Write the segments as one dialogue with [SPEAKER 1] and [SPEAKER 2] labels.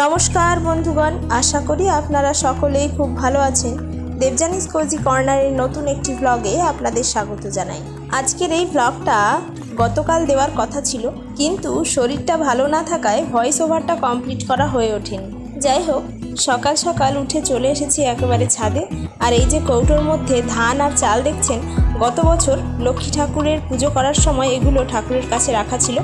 [SPEAKER 1] নমস্কার বন্ধুগণ, আশা করি আপনারা সকলেই খুব ভালো আছেন। দেবজানিস কোজি কর্নারের নতুন একটি ব্লগে আপনাদের স্বাগত জানাই। আজকের এই ব্লগটা গতকাল দেওয়ার কথা ছিল, কিন্তু শরীরটা ভালো না থাকায় ভয়েস ওভারটা কমপ্লিট করা হয়ে ওঠেনি। যাই হোক, সকাল সকাল উঠে চলে এসেছি একেবারে ছাদে, আর এই যে কৌটোর মধ্যে ধান আর চাল দেখছেন, গত বছর লক্ষ্মী ঠাকুরের পুজো করার সময় এগুলো ঠাকুরের কাছে রাখা ছিল,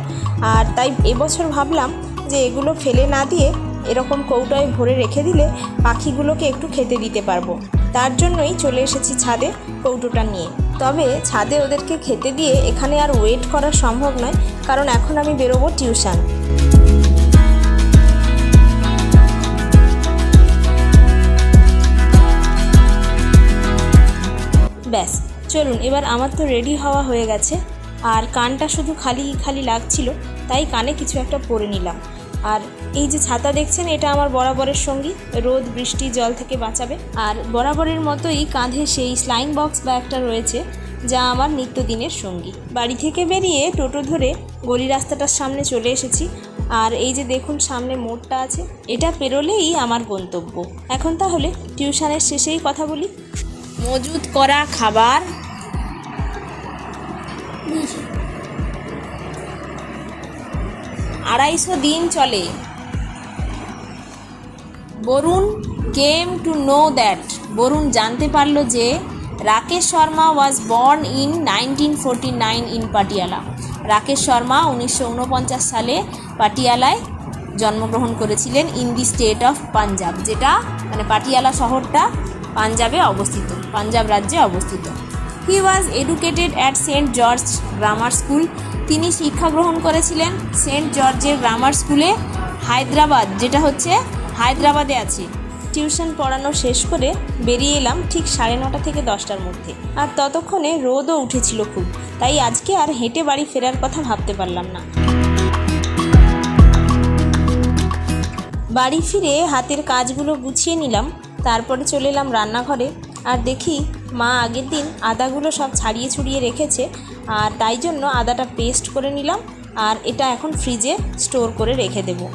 [SPEAKER 1] আর তাই এবছর ভাবলাম যে এগুলো ফেলে না দিয়ে এরকম কৌটোয় ভরে রেখে দিলে পাখিগুলোকে একটু খেতে দিতে পারব। তার জন্যই চলে এসেছি ছাদে কৌটোটা নিয়ে। তবে ছাদে ওদেরকে খেতে দিয়ে এখানে আর ওয়েট করা সম্ভব নয়, কারণ এখন আমি বেরোবো টিউশন। ব্যাস, চলুন, এবার আমার তো রেডি হওয়া হয়ে গেছে। আর কানটা শুধু খালি খালি লাগছিল, তাই কানে কিছু একটা পরে নিলাম। আর এই যে ছাতা দেখছেন, এটা আমার বরাবরের সঙ্গী। রোদ, বৃষ্টি, জল থেকে বাঁচাবে। আর বরাবরের মতোই কাঁধে সেই স্লাইং বক্স ব্যাগটা রয়েছে, যা আমার নিত্যদিনের সঙ্গী। বাড়ি থেকে বেরিয়ে টোটো ধরে গলি রাস্তাটার সামনে চলে এসেছি। আর এই যে দেখুন, সামনে মোড়টা আছে। এটা পেরোলেই আমার গন্তব্য। এখন তাহলে টিউশনের শেষেই কথা বলি। মজুত করা খাবার। আড়াইশো দিন চলে। Barun came to know that Barun জানতে পারল যে Rakesh Sharma was born in nineteen forty nine in Patiala. Rakesh Sharma উনিশশো উনপঞ্চাশ সালে পাটিয়ালায় জন্মগ্রহণ করেছিলেন in the state of Punjab যেটা মানে পাটিয়ালা শহরটা পাঞ্জাবে অবস্থিত, পাঞ্জাব রাজ্যে অবস্থিত। He was educated at Saint George grammar school তিনি শিক্ষা গ্রহণ করেছিলেন সেন্ট জর্জের গ্রামার স্কুলে হায়দ্রাবাদ, যেটা হচ্ছে হায়দ্রাবাদে আছে। টিউশন পড়ানো শেষ করে বেরিয়ে এলাম ঠিক সাড়ে নটা থেকে দশটার মধ্যে। আর ততক্ষণে রোদও উঠেছিল খুব, তাই আজকে আর হেঁটে বাড়ি ফেরার কথা ভাবতে পারলাম না। বাড়ি ফিরে হাতের কাজগুলো গুছিয়ে নিলাম, তারপরে চলে এলাম রান্নাঘরে। আর দেখি মা আগের দিন আদাগুলো সব ছাড়িয়ে ছুড়িয়ে রেখেছে, আর তাই জন্য আদাটা পেস্ট করে নিলাম, আর এটা এখন ফ্রিজে স্টোর করে রেখে দেবো।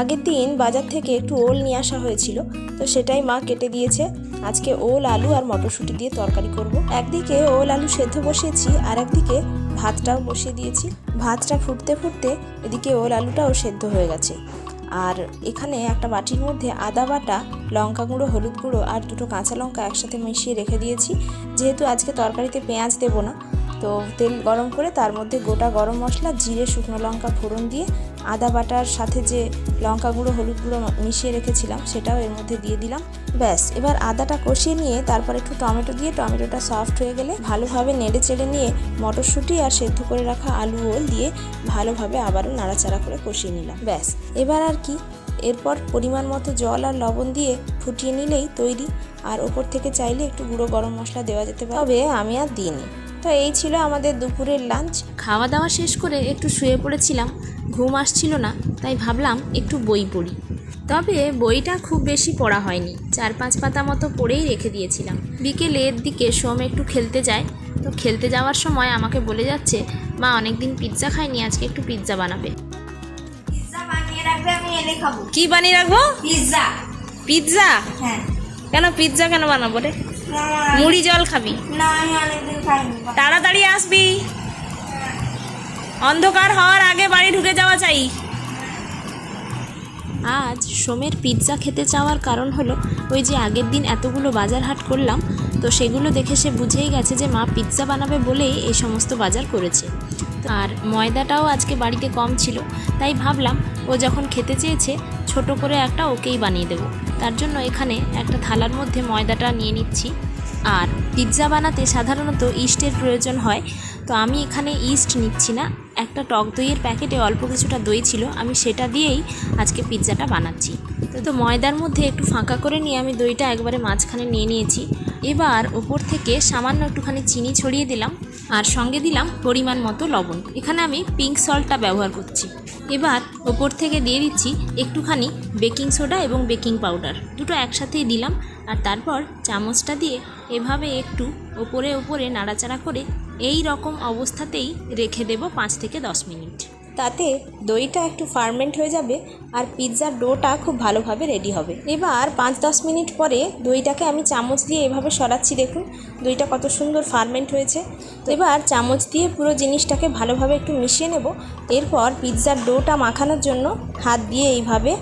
[SPEAKER 1] আগের দিন বাজার থেকে একটু ওল নিয়ে আসা হয়েছিল, তো সেটাই মা কেটে দিয়েছে। আজকে ওল, আলু আর মটরশুঁটি দিয়ে তরকারি করব। একদিকে ওল, আলু সেদ্ধ বসিয়েছি, আর একদিকে ভাতটাও বসিয়ে দিয়েছি। ভাতটা ফুটতে ফুটতে এদিকে ওল, আলুটাও সেদ্ধ হয়ে গেছে। আর এখানে একটা বাটির মধ্যে আদা বাটা, লঙ্কা গুঁড়ো, হলুদ গুঁড়ো আর দুটো কাঁচা লঙ্কা একসাথে মিশিয়ে রেখে দিয়েছি। যেহেতু আজকে তরকারিতে পেঁয়াজ দেবো না, তো তেল গরম করে তার মধ্যে গোটা গরম মশলা, জিরে, শুকনো লঙ্কা ফোড়ন দিয়ে আদা বাটার সাথে যে লঙ্কা গুঁড়ো, হলুদ গুঁড়ো মিশিয়ে রেখেছিলাম, সেটাও এর মধ্যে দিয়ে দিলাম। ব্যাস, এবার আদাটা কষিয়ে নিয়ে তারপর একটু টমেটো দিয়ে, টমেটোটা সফট হয়ে গেলে ভালোভাবে নেড়ে চেড়ে নিয়ে মটরশুঁটি আর সেদ্ধ করে রাখা আলু ওল দিয়ে ভালোভাবে আবারও নাড়াচাড়া করে কষিয়ে নিলাম। ব্যাস, এবার আর কি, এরপর পরিমাণ মতো জল আর লবণ দিয়ে ফুটিয়ে নিলেই তৈরি। আর ওপর থেকে চাইলে একটু গুঁড়ো গরম মশলা দেওয়া যেতে পারে। তবে আমি আর দিইনি। তো এই ছিল আমাদের দুপুরের লাঞ্চ খাওয়া দাওয়া শেষ করে একটু শুয়ে পড়েছিলাম। ঘুম আসছিল না তাই ভাবলাম একটু বই পড়ি। তবে বইটা খুব বেশি পড়া হয়নি চার পাঁচ পাতা মতো পড়েই রেখে দিয়েছিলাম। বিকেলের দিকে সোম একটু খেলতে যায় তো খেলতে যাওয়ার সময় আমাকে বলে যাচ্ছে মা অনেকদিন পিৎজা খাইনি আজকে একটু পিৎজা বানাবে। কি বানিয়ে রাখব?
[SPEAKER 2] পিৎজা
[SPEAKER 1] পিৎজা
[SPEAKER 2] হ্যাঁ।
[SPEAKER 1] কেন পিৎজা কেন বানাবো রে? মুড়ি জল খাবি? তাড়াতাড়ি আসবি। অন্ধকার হওয়ার আগে বাড়ি ঢুকে যাওয়া চাই। আজ সোমের পিৎজা খেতে চাওয়ার কারণ হলো, ওই যে আগের দিন এতগুলো বাজার হাট করলাম, তো সেগুলো দেখে সে বুঝেই গেছে যে মা পিৎজা বানাবে বলেই এই সমস্ত বাজার করেছে। আর ময়দাটাও আজকে বাড়িতে কম ছিল, তাই ভাবলাম ও যখন খেতে চেয়েছে, ছোট করে একটা ওকেই বানিয়ে দেবো। তার জন্য এখানে একটা থালার মধ্যে ময়দাটা নিয়ে নিচ্ছি। আর পিৎজা বানাতে সাধারণত ইস্টের প্রয়োজন হয়, তো আমি এখানে ইস্ট নিচ্ছি না। একটা টক দইয়ের প্যাকেটে অল্প কিছুটা দই ছিল, আমি সেটা দিয়েই আজকে পিৎজাটা বানাচ্ছি। তো তো ময়দার মধ্যে একটু ফাঁকা করে নিয়ে আমি দইটা একবারে মাঝখানে নিয়ে নিয়েছি। এবার ওপর থেকে সামান্য একটুখানি চিনি ছড়িয়ে দিলাম, আর সঙ্গে দিলাম পরিমাণ মতো লবণ। এখানে আমি পিঙ্ক সল্টটা ব্যবহার করছি। এবার ওপর থেকে দিয়ে দিচ্ছি একটুখানি বেকিং সোডা এবং বেকিং পাউডার। দুটো একসাথেই দিলাম আর তারপর চামচটা দিয়ে এভাবে একটু ওপরে ওপরে নাড়াচাড়া করে এই রকম অবস্থাতেই রেখে দেব পাঁচ থেকে দশ মিনিট। তাতে দইটা একটু ফার্মেন্ট হয়ে যাবে আর পিৎজার ডোটা খুব ভালোভাবে রেডি হবে। এবার পাঁচ দশ মিনিট পরে দইটাকে আমি চামচ দিয়ে এভাবে সরাচ্ছি দেখুন, দইটা কত সুন্দর ফার্মেন্ট হয়েছে। তো এবার চামচ দিয়ে পুরো জিনিসটাকে ভালোভাবে একটু মিশিয়ে নেব। এরপর পিৎজার ডোটা মাখানোর জন্য হাত দিয়ে এইভাবে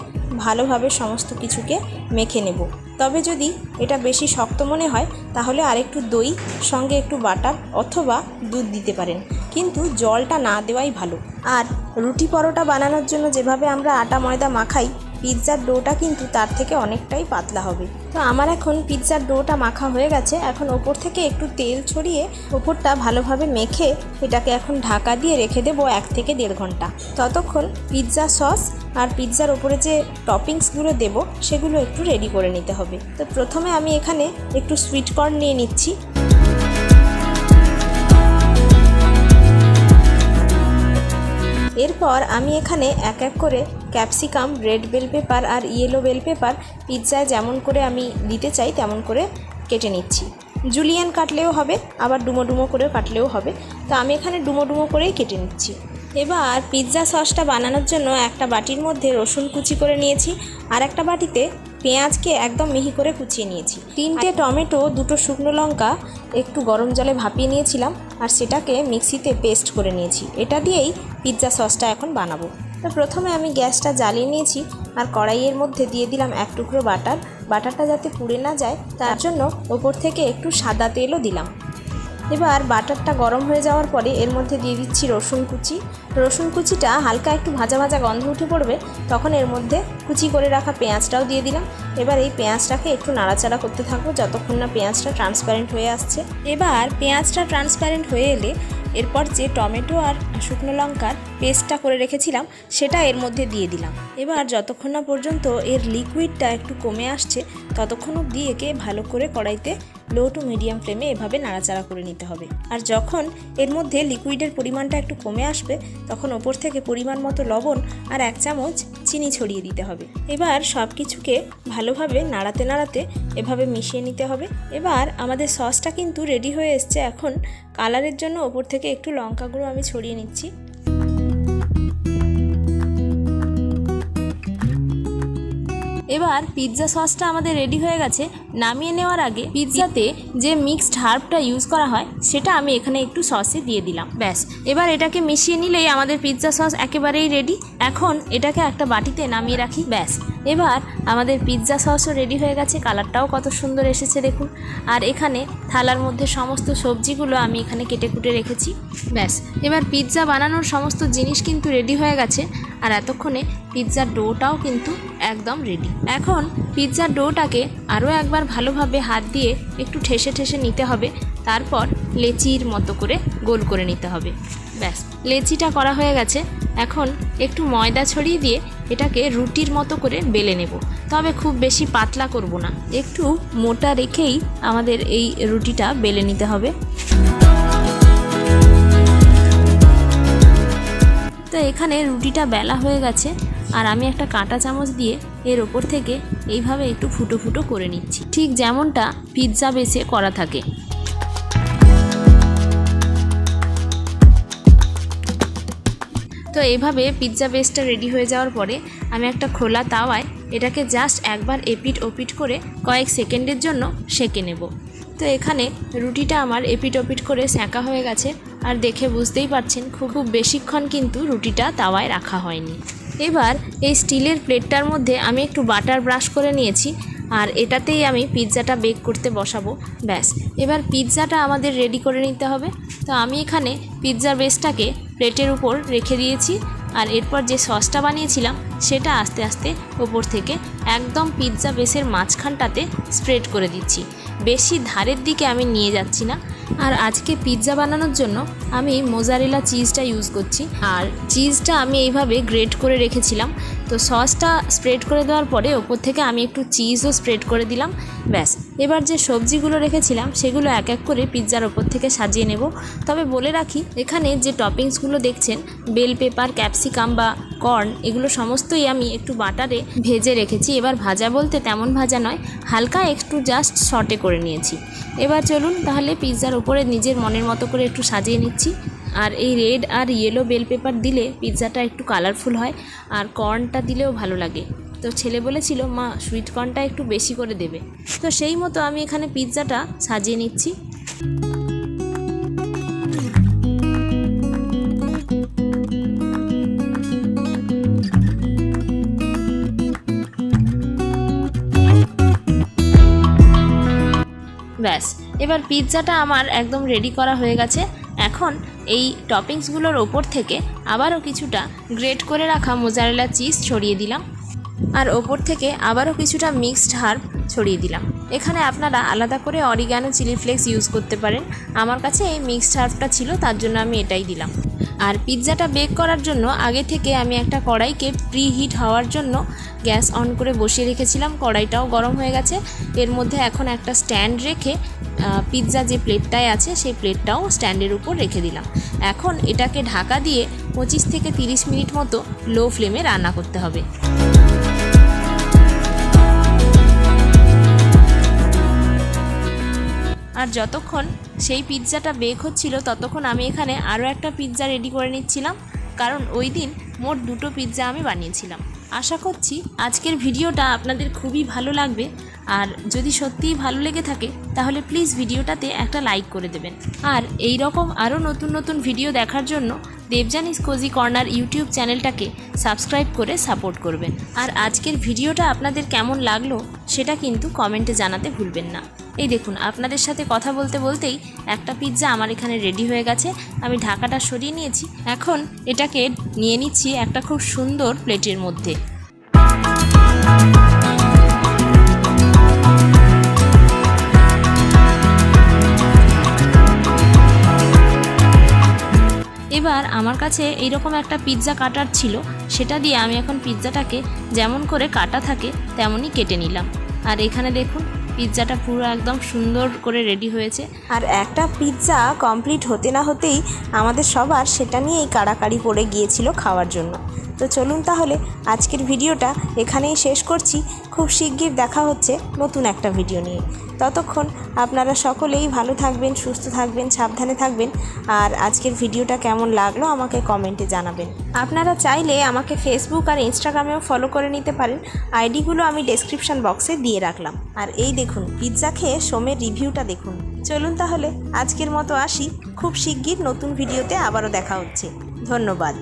[SPEAKER 1] ভালোভাবে সমস্ত কিছুকে মেখে নেব। তবে যদি এটা বেশি শক্ত মনে হয়, তাহলে আরেকটু দই, সঙ্গে একটু বাটার অথবা দুধ দিতে পারেন। কিন্তু জলটা না দেওয়াই ভালো। আর রুটি পরোটা বানানোর জন্য যেভাবে আমরা আটা ময়দা মাখাই, পিৎজার ডোটা কিন্তু তার থেকে অনেকটাই পাতলা হবে। তো আমার এখন পিৎজার ডোটা মাখা হয়ে গেছে। এখন ওপর থেকে একটু তেল ছড়িয়ে ওপরটা ভালোভাবে মেখে এটাকে এখন ঢাকা দিয়ে রেখে দেবো এক থেকে দেড় ঘণ্টা। ততক্ষণ পিৎজা সস আর পিৎজার ওপরে যে টপিংসগুলো দেব, সেগুলো একটু রেডি করে নিতে হবে। তো প্রথমে আমি এখানে একটু সুইট কর্ন নিয়ে নিচ্ছি। এরপর আমি এখানে এক এক করে ক্যাপসিকাম, রেড বেল পেপার আর ইয়েলো বেল পেপার পিৎজায় যেমন করে আমি দিতে চাই তেমন করে কেটে নিচ্ছি। জুলিয়ান কাটলেও হবে, আবার ডুমো ডুমো করেও কাটলেও হবে। তো আমি এখানে ডুমো ডুমো করেই কেটে নিচ্ছি। এবার পিৎজা সসটা বানানোর জন্য একটা বাটির মধ্যে রসুন কুচি করে নিয়েছি আর একটা বাটিতে পেঁয়াজকে একদম মিহি করে কুচিয়ে নিয়েছি। তিনটে টমেটো, দুটো শুকনো লঙ্কা, একটু গরম জলে ভাপিয়ে নিয়েছিলাম আর সেটাকে মিক্সিতে পেস্ট করে নিয়েছি। এটা দিয়েই পিৎজা সসটা এখন বানাবো। তো প্রথমে আমি গ্যাসটা জ্বালিয়ে নিয়েছি আর কড়াইয়ের মধ্যে দিয়ে দিলাম এক টুকরো বাটার। বাটারটা যাতে পুড়ে না যায়, তার জন্য ওপর থেকে একটু সাদা তেলও দিলাম। এবার বাটারটা গরম হয়ে যাওয়ার পরে এর মধ্যে দিয়ে দিচ্ছি রসুন কুচি। রসুন কুচিটা হালকা একটু ভাজা ভাজা গন্ধ উঠে পড়বে, তখন এর মধ্যে কুচি করে রাখা পেঁয়াজটাও দিয়ে দিলাম। এবার এই পেঁয়াজটাকে একটু নাড়াচাড়া করতে থাকব, যতক্ষণ না পেঁয়াজটা ট্রান্সপ্যারেন্ট হয়ে আসছে। এবার পেঁয়াজটা ট্রান্সপ্যারেন্ট হয়ে এলে এরপর যে টমেটো আর শুকনো লঙ্কার পেস্টটা করে রেখেছিলাম, সেটা এর মধ্যে দিয়ে দিলাম। এবার যতক্ষণ না পর্যন্ত এর লিকুইডটা একটু কমে আসছে, ততক্ষণ অবধি একে ভালো করে কড়াইতে লো টু মিডিয়াম ফ্লেমে এভাবে নাড়াচাড়া করে নিতে হবে। আর যখন এর মধ্যে লিকুইডের পরিমাণটা একটু কমে আসবে, তখন ওপর থেকে পরিমাণ মতো লবণ আর এক চামচ চিনি ছড়িয়ে দিতে হবে। এবার সব কিছুকে ভালোভাবে নাড়াতে নাড়াতে এভাবে মিশিয়ে নিতে হবে। এবার আমাদের সসটা কিন্তু রেডি হয়ে এসছে। এখন কালারের জন্য ওপর থেকে একটু লঙ্কা গুঁড়ো আমি ছড়িয়ে নিচ্ছি। এবার পিৎজা সসটা আমাদের রেডি হয়ে গেছে। নামিয়ে নেওয়ার আগে পিৎজাতে যে মিক্সড হার্বটা ইউজ করা হয়, সেটা আমি এখানে একটু সসে দিয়ে দিলাম। ব্যাস, এবার এটাকে মিশিয়ে নিলেই আমাদের পিৎজা সস একেবারেই রেডি এখন এটাকে একটা বাটিতে নামিয়ে রাখি। ব্যাস এবার আমাদের পিৎজা সসও রেডি হয়ে গেছে কালারটাও কত সুন্দর এসেছে দেখুন। আর এখানে থালার মধ্যে সমস্ত সবজিগুলো আমি এখানে কেটে কুটে রেখেছি। ব্যাস, এবার পিৎজা বানানোর সমস্ত জিনিস কিন্তু রেডি হয়ে গেছে আর এতক্ষণে পিৎজার ডোটাও কিন্তু একদম রেডি এখন পিৎজার ডোটাকে আরও একবার ভালোভাবে হাত দিয়ে একটু ঠেসে ঠেসে নিতে হবে, তারপর লেচির মতো করে গোল করে নিতে হবে। ব্যাস, লেচিটা করা হয়ে গেছে। এখন একটু ময়দা ছড়িয়ে দিয়ে এটাকে রুটির মতো করে বেলে নেব। তবে খুব বেশি পাতলা করব না। একটু মোটা রেখেই আমাদের এই রুটিটা বেলে নিতে হবে। তো এখানে রুটিটা বেলা হয়ে গেছে আর আমি একটা কাঁটা চামচ দিয়ে এর ওপর থেকে এইভাবে একটু ফুটো ফুটো করে নিচ্ছি। ঠিক যেমনটা পিৎজা বেসে করা থাকে। তো এইভাবে পিৎজা বেসটা রেডি হয়ে যাওয়ার পরে আমি একটা খোলা তাওয়ায় এটাকে জাস্ট একবার এপিট ওপিট করে কয়েক সেকেন্ডের জন্য সেঁকে নেব। তো এখানে রুটিটা আমার এপিট ওপিট করে সেঁকা হয়ে গেছে আর দেখে বুঝতেই পারছেন খুব খুব বেশিক্ষণ কিন্তু রুটিটা তাওয়ায় রাখা হয়নি। এবার এই স্টিলের প্লেটটার মধ্যে আমি একটু বাটার ব্রাশ করে নিয়েছি আর এটাতেই আমি পিৎজাটা বেক করতে বসাবো, ব্যাস। এবার পিৎজাটা আমাদের রেডি করে নিতে হবে। তো আমি এখানে পিৎজার বেসটাকে প্লেটের উপর রেখে দিয়েছি আর এরপর যে সসটা বানিয়েছিলাম, সেটা আস্তে আস্তে ওপর থেকে একদম পিৎজা বেসের মাঝখানটাতে স্প্রেড করে দিচ্ছি। বেশি ধারের দিকে আমি নিয়ে যাচ্ছি না। আর আজকে পিৎজা বানানোর জন্য আমি মোজারেলা চিজটা ইউজ করছি। আর চিজটা আমি এইভাবে গ্রেট করে রেখেছিলাম। তো সসটা স্প্রেড করে দেওয়ার পরে ওপর থেকে আমি একটু চিজও স্প্রেড করে দিলাম, ব্যাস। এবার যে সবজিগুলো রেখেছিলাম, সেগুলো এক এক করে পিৎজার ওপর থেকে সাজিয়ে নেব। তবে বলে রাখি, এখানে যে টপিংসগুলো দেখছেন বেল পেপার ক্যাপসিকাম বা কর্ন এগুলো সমস্তই আমি একটু বাটারে ভেজে রেখেছি। এবার ভাজা বলতে তেমন ভাজা নয়, হালকা একটু জাস্ট শর্টে করে নিয়েছি। এবার চলুন তাহলে পিৎজার ওপরে নিজের মনের মতো করে একটু সাজিয়ে নিচ্ছি। আর এই রেড আর ইয়েলো বেল পেপার দিলে পিৎজাটা একটু কালারফুল হয়, আর কর্নটা দিলেও ভালো লাগে। তো ছেলে বলেছিল, মা সুইট কর্নটা একটু বেশি করে দেবে। তো সেই মতো আমি এখানে পিৎজাটা সাজিয়ে নিচ্ছি। ব্যাস, এবার পিৎজাটা আমার একদম রেডি করা হয়ে গেছে। এখন এই টপিংসগুলোর ওপর থেকে আবারও কিছুটা গ্রেট করে রাখা মোজারেলা চিজ ছড়িয়ে দিলাম। আর ওপর থেকে আবারও কিছুটা মিক্সড হার্ব ছড়িয়ে দিলাম। এখানে আপনারা আলাদা করে অরিগানো চিলি ফ্লেক্স ইউজ করতে পারেন। আমার কাছে এই মিক্সড হার্বটা ছিল, তার জন্য আমি এটাই দিলাম। আর পিৎজাটা বেক করার জন্য আগে থেকে আমি একটা কড়াইকে প্রি হিট হওয়ার জন্য গ্যাস অন করে বসিয়ে রেখেছিলাম। কড়াইটাও গরম হয়ে গেছে। এর মধ্যে এখন একটা স্ট্যান্ড রেখে পিৎজা যে প্লেটটায় আছে, সেই প্লেটটাও স্ট্যান্ডের উপর রেখে দিলাম। এখন এটাকে ঢাকা দিয়ে পঁচিশ থেকে তিরিশ মিনিট মতো লো ফ্লেমে রান্না করতে হবে। আর যতক্ষণ সেই পিৎজাটা বেক হচ্ছিল, ততক্ষণ আমি এখানে আরও একটা পিৎজা রেডি করে নিচ্ছিলাম। কারণ ওই দিন মোট দুটো পিৎজা আমি বানিয়েছিলাম। আশা করছি আজকের ভিডিওটা আপনাদের খুবই ভালো লাগবে। আর যদি সত্যিই ভালো লেগে থাকে, তাহলে প্লিজ ভিডিওটাতে একটা লাইক করে দেবেন। আর এই রকম আরও নতুন নতুন ভিডিও দেখার জন্য দেবজানিস কোজি কর্নার ইউটিউব চ্যানেলটাকে সাবস্ক্রাইব করে সাপোর্ট করবেন। আর আজকের ভিডিওটা আপনাদের কেমন লাগল সেটা কিন্তু কমেন্টে জানাতে ভুলবেন না। এই দেখুন, আপনাদের সাথে কথা বলতে বলতেই একটা পিৎজা আমার এখানে রেডি হয়ে গেছে। আমি ঢাকাটা সরিয়ে নিয়েছি। এখন এটাকে নিয়ে নিচ্ছি একটা খুব সুন্দর প্লেটের মধ্যে। এবার আমার কাছে এইরকম একটা পিৎজা কাটার ছিল, সেটা দিয়ে আমি এখন পিৎজাটাকে যেমন করে কাটা থাকে তেমনই কেটে নিলাম। আর এখানে দেখুন, পিৎজাটা পুরো একদম সুন্দর করে রেডি হয়েছে।
[SPEAKER 3] আর একটা পিৎজা কমপ্লিট হতে না হতেই আমাদের সবার সেটা নিয়েই কাড়াকাড়ি পড়ে গিয়েছিল খাওয়ার জন্য। তো চলুন তাহলে আজকের ভিডিওটা এখানেই শেষ করছি। খুব শিগগির দেখা হচ্ছে নতুন একটা ভিডিও নিয়ে। ততক্ষণ আপনারা সকলেই ভালো থাকবেন, সুস্থ থাকবেন, সাবধানে থাকবেন। আর আজকের ভিডিওটা কেমন লাগল আমাকে কমেন্টে জানাবেন। আপনারা চাইলে আমাকে ফেসবুক আর ইনস্টাগ্রামেও ফলো করে নিতে পারেন। আইডিগুলো আমি ডেসক্রিপশন বক্সে দিয়ে রাখলাম। আর এই দেখুন পিৎজা খেয়ে সোমের রিভিউটা দেখুন। চলুন তাহলে আজকের মতো আসি। খুব শিগগির নতুন ভিডিওতে আবারও দেখা হচ্ছে। ধন্যবাদ।